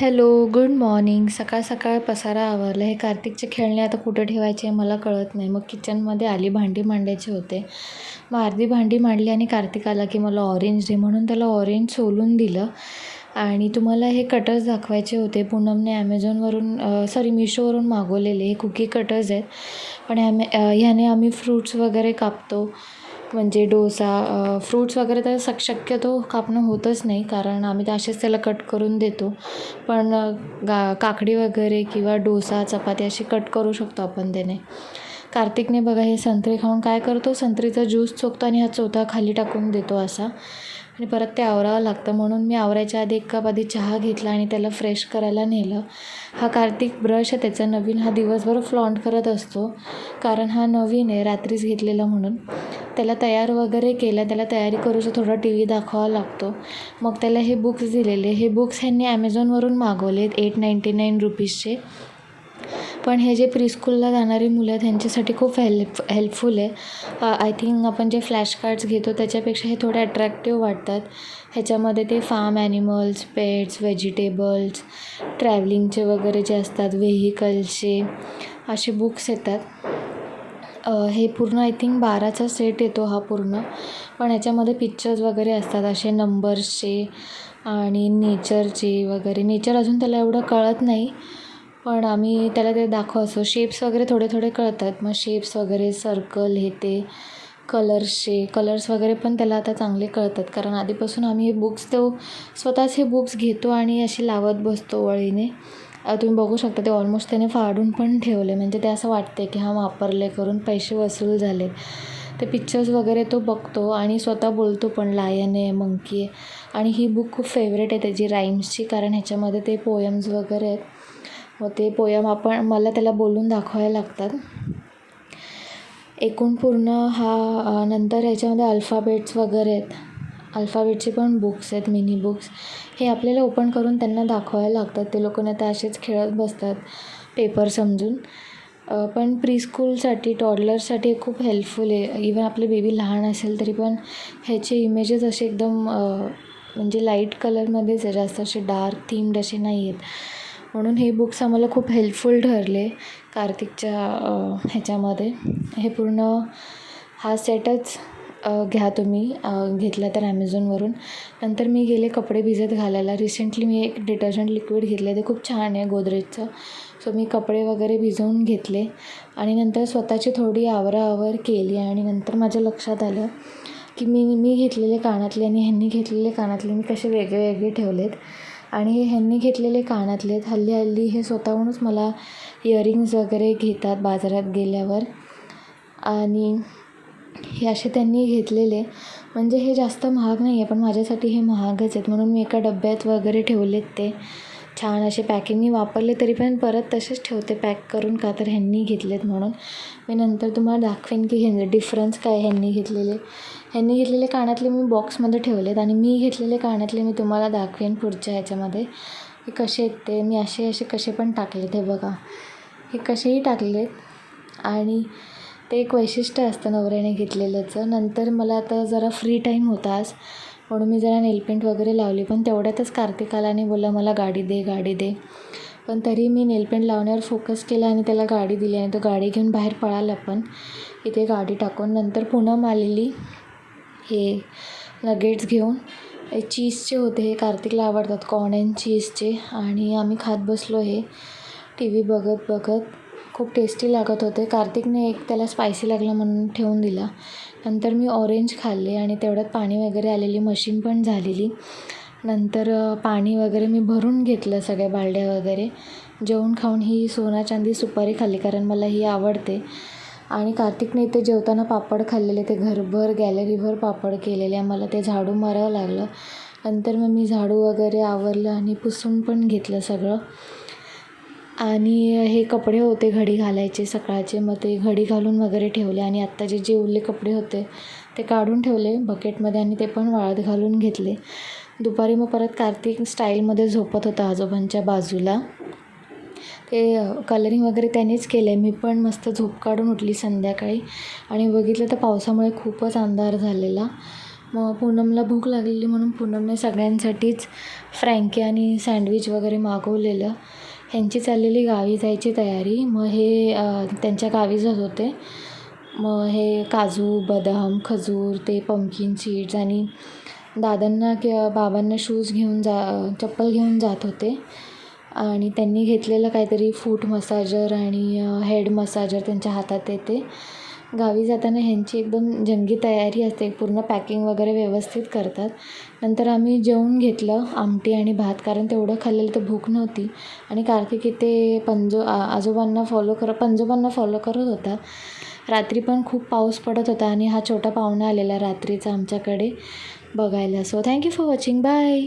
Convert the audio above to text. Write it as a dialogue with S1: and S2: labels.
S1: Hello good morning. सकाळ सकाळ पसारा आवरला. हे कार्तिकचे खेळणे आता कुठं ठेवायचे मला कळत नाही. मग किचनमध्ये आली भांडी मांडायचे होते. मग अर्धी भांडी मांडली आणि कार्तिक आला की मला ऑरेंज दे म्हणून त्याला ऑरेंज सोलून दिलं. आणि तुम्हाला हे कटर्स दाखवायचे होते. पूनमने ॲमेझॉनवरून सॉरी मिशोवरून मागवलेले. हे कुकी कटर्स आहेत. पण ॲमे ह्याने आम्ही फ्रूट्स वगैरे कापतो. म्हणजे डोसा फ्रूट्स वगैरे तर सक शक्यतो कापणं होतच नाही कारण आम्ही तर असेच त्याला कट करून देतो. पण गा काकडी वगैरे किंवा डोसा चपाती अशी कट करू शकतो आपण त्याने. कार्तिकने बघा हे संत्री खाऊन काय करतो? संत्रीचा ज्यूस चोखतो आणि हा चोथा खाली टाकून देतो असा. आणि परत ते आवरावं लागतं. म्हणून मी आवरायच्या आधी एक कप आधी चहा घेतला आणि त्याला फ्रेश करायला नेलं. हा कार्तिक ब्रश आहे त्याचा नवीन हा दिवसभर फ्लॉन्ट करत असतो. कारण हा नवीन आहे रात्रीच घेतलेला म्हणून. त्याला तयार वगैरे केलं त्याला तयारी करूचं थोडा टी व्ही दाखवावा लागतो. मग त्याला हे बुक्स दिलेले. हे बुक्स ह्यांनी ॲमेझॉनवरून मागवलेत एट नाईंटी नाईन रुपीजचे पण हे जे प्रीस्कूलला जाणारी मुलं आहेत ह्यांच्यासाठी खूप हेल्प हेल्पफुल आहे. आय थिंक आपण जे फ्लॅश कार्ड्स घेतो त्याच्यापेक्षा हे थोडे अट्रॅक्टिव्ह वाटतात. ह्याच्यामध्ये ते फार्म ॲनिमल्स पेट्स व्हेजिटेबल्स ट्रॅव्हलिंगचे वगैरे जे असतात व्हेकल्सचे असे बुक्स येतात. हे पूर्ण आय थिंक बाराचा सेट येतो हा पूर्ण. पण ह्याच्यामध्ये पिक्चर्स वगैरे असतात असे नंबर्सचे आणि नेचरचे वगैरे. नेचर अजून त्याला एवढं कळत नाही. पण आम्ही त्याला ते दाखवायचो शेप्स वगैरे थोडे थोडे कळतात. मग शेप्स वगैरे सर्कल हे ते कलर्सचे कलर्स वगैरे पण त्याला आता चांगले कळतात. कारण आधीपासून आम्ही हे बुक्स तो स्वतःच हे बुक्स घेतो आणि अशी लावत बसतो वळीने. तुम्ही बघू शकता ते ऑलमोस्ट त्याने फाडून पण ठेवले. म्हणजे ते असं वाटते की हा वापरले करून पैसे वसूल झाले. ते पिक्चर्स वगैरे तो बघतो आणि स्वतः बोलतो पण लायन आहे मंकी आहे. आणि ही बुक खूप फेवरेट आहे त्याची राईम्सची कारण ह्याच्यामध्ये ते पोयम्स वगैरे आहेत. मग ते पोयम आपण मला त्याला बोलून दाखवायला लागतात. एकूण पूर्ण हा नंतर ह्याच्यामध्ये अल्फाबेट्स वगैरे आहेत. अल्फाबेटचे पण बुक्स आहेत मिनी बुक्स हे आपल्याला ओपन करून त्यांना दाखवायला लागतात. ते लोक नाही तर असेच खेळत बसतात पेपर समजून. पण प्रीस्कूलसाठी टॉडलर्ससाठी खूप हेल्पफुल आहे. इवन आपले बेबी लहान असेल तरी पण ह्याचे इमेजेस असे एकदम म्हणजे लाइट कलरमध्येच आहे. जास्त असे डार्क थीम्ड असे नाही आहेत. म्हणून हे बुक्स आम्हाला खूप हेल्पफुल ठरले कार्तिकच्या ह्याच्यामध्ये. हे पूर्ण हा सेटच घ्या तुम्ही. घेतला तर ॲमेझॉनवरून नंतर मी गेले कपडे भिजत घालायला. रिसेंटली मी एक डिटर्जंट लिक्विड घेतले. ते खूप छान आहे गोदरेजचं. सो मी कपडे वगैरे भिजवून घेतले. आणि नंतर स्वतःची थोडी आवराआवर केली. आणि नंतर माझ्या लक्षात आलं की मी मी घेतलेले कानातले आणि ह्यांनी घेतलेले कानातले मी कसे वेगळे वेगळे ठेवलेत. आणि हे ह्यांनी घेतलेले कानातले आहेत हल्ली हल्ली हे स्वतःहूनच मला इयरिंग्ज वगैरे घेतात बाजारात गेल्यावर. आणि हे असे त्यांनी घेतलेले. म्हणजे हे जास्त महाग नाही आहे पण माझ्यासाठी हे महागच आहेत. म्हणून मी एका डब्यात वगैरे ठेवलेत ते. छान असे पॅकिंग मी वापरले तरी पण परत तसेच ठेवते पॅक करून का तर ह्यांनी घेतलेत म्हणून. मी नंतर तुम्हाला दाखवेन की ह्यांचे डिफरन्स काय ह्यांनी घेतलेले. ह्यांनी घेतलेले कानातले मी बॉक्समध्ये ठेवलेत आणि मी घेतलेले कानातले मी तुम्हाला दाखवेन पुढच्या ह्याच्यामध्ये. हे कसे आहेत ते मी असे असे कसे पण टाकलेत हे बघा. हे कसेही टाकलेत आणि ते एक वैशिष्ट्य असतं नवऱ्याने घेतलेलंचं नंतर मला आता जरा फ्री टाईम होता आज म्हणून मी जरा नेलपेंट वगैरे लावली पण तेवढ्यातच कार्तिक आला आणि बोलला मला गाडी दे गाडी दे. पण तरी मी नेलपेंट लावण्यावर फोकस केला आणि त्याला गाडी दिली आणि तो गाडी घेऊन बाहेर पळाला पण. इथे गाडी टाकून नंतर पुन्हा आलेली हे नगेट्स घेऊन चीजचे होते हे कार्तिकला आवडतात कॉर्न अँड चीजचे आणि आम्ही खात बसलो हे टी व्ही बघत बघत खूप टेस्टी लागत होते. कार्तिकने एक त्याला स्पायसी लागलं म्हणून ठेवून दिला. नंतर मी ऑरेंज खाल्ले आणि तेवढ्यात पाणी वगैरे आलेली मशीन पण झालेली. नंतर पाणी वगैरे मी भरून घेतलं सगळ्या बालड्या वगैरे. जेवून खाऊन ही सोना चांदी सुपारी खाल्ली कारण मला ही आवडते. आणि कार्तिकने इथे जेवताना पापड खाल्लेले ते घरभर गॅलरीभर पापड केलेले. मला ते झाडू मारावं लागलं. नंतर मग मी झाडू वगैरे आवरलं आणि पुसून पण घेतलं सगळं. आणि हे कपडे होते घडी घालायचे सकाळचे मग ते घडी घालून वगैरे ठेवले आणि आत्ता जे जे उरले कपडे होते ते काढून ठेवले बकेटमध्ये आणि ते पण वाळत घालून घेतले. दुपारी मग परत कार्तिक स्टाईलमध्ये झोपत होता आजोबांच्या बाजूला. ते कलरिंग वगैरे त्यानेच केलं आहे मी पण मस्त झोप काढून उठली संध्याकाळी आणि बघितलं तर पावसामुळे खूपच अंधार झालेला. मग पूनमला भूक लागलेली म्हणून पूनमने सगळ्यांसाठीच फ्रँकी आणि सँडविच वगैरे मागवलेलं. ह्यांची चाललेली गावी जायची तयारी. मग हे त्यांच्या गावी जात होते. मग हे काजू बदाम खजूर ते पम्किन सीड्स आणि दादांना किंवा बाबांना शूज घेऊन जा चप्पल घेऊन जात होते. आणि त्यांनी घेतलेलं काहीतरी फूट मसाजर आणि हेड मसाजर त्यांच्या हातात येते. गावी जाताना ह्यांची एकदम जंगी तयारी असते. पूर्ण पॅकिंग वगैरे व्यवस्थित करतात. नंतर आम्ही जेवून घेतलं आमटी आणि भात कारण तेवढं खाल्लेलं तर भूक नव्हती. आणि कार्तिक इथे पंजो आजोबांना फॉलो कर पंजोबांना फॉलो करत होता. रात्री पण खूप पाऊस पडत होता आणि हा छोटा पाहुणा आलेला रात्रीचा आमच्याकडे बघायला. So thank you for watching bye